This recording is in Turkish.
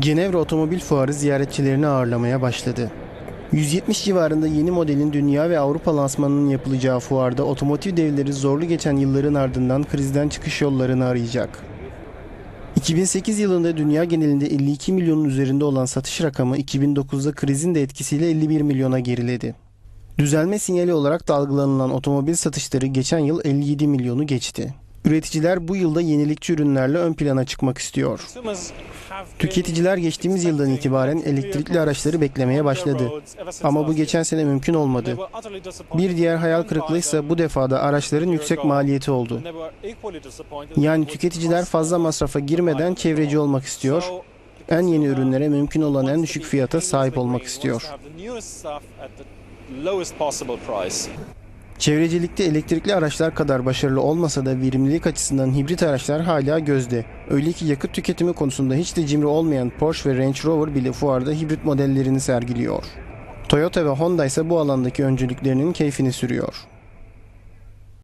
Cenevre Otomobil Fuarı ziyaretçilerini ağırlamaya başladı. 170 civarında yeni modelin dünya ve Avrupa lansmanının yapılacağı fuarda otomotiv devleri zorlu geçen yılların ardından krizden çıkış yollarını arayacak. 2008 yılında dünya genelinde 52 milyonun üzerinde olan satış rakamı 2009'da krizin de etkisiyle 51 milyona geriledi. Düzelme sinyali olarak da algılanılan otomobil satışları geçen yıl 57 milyonu geçti. Üreticiler bu yılda yenilikçi ürünlerle ön plana çıkmak istiyor. Tüketiciler geçtiğimiz yıldan itibaren elektrikli araçları beklemeye başladı. Ama bu geçen sene mümkün olmadı. Bir diğer hayal kırıklığı ise bu defada araçların yüksek maliyeti oldu. Yani tüketiciler fazla masrafa girmeden çevreci olmak istiyor, en yeni ürünlere mümkün olan en düşük fiyata sahip olmak istiyor. Çevrecilikte elektrikli araçlar kadar başarılı olmasa da verimlilik açısından hibrit araçlar hala gözde. Öyle ki yakıt tüketimi konusunda hiç de cimri olmayan Porsche ve Range Rover bile fuarda hibrit modellerini sergiliyor. Toyota ve Honda ise bu alandaki öncülüklerinin keyfini sürüyor.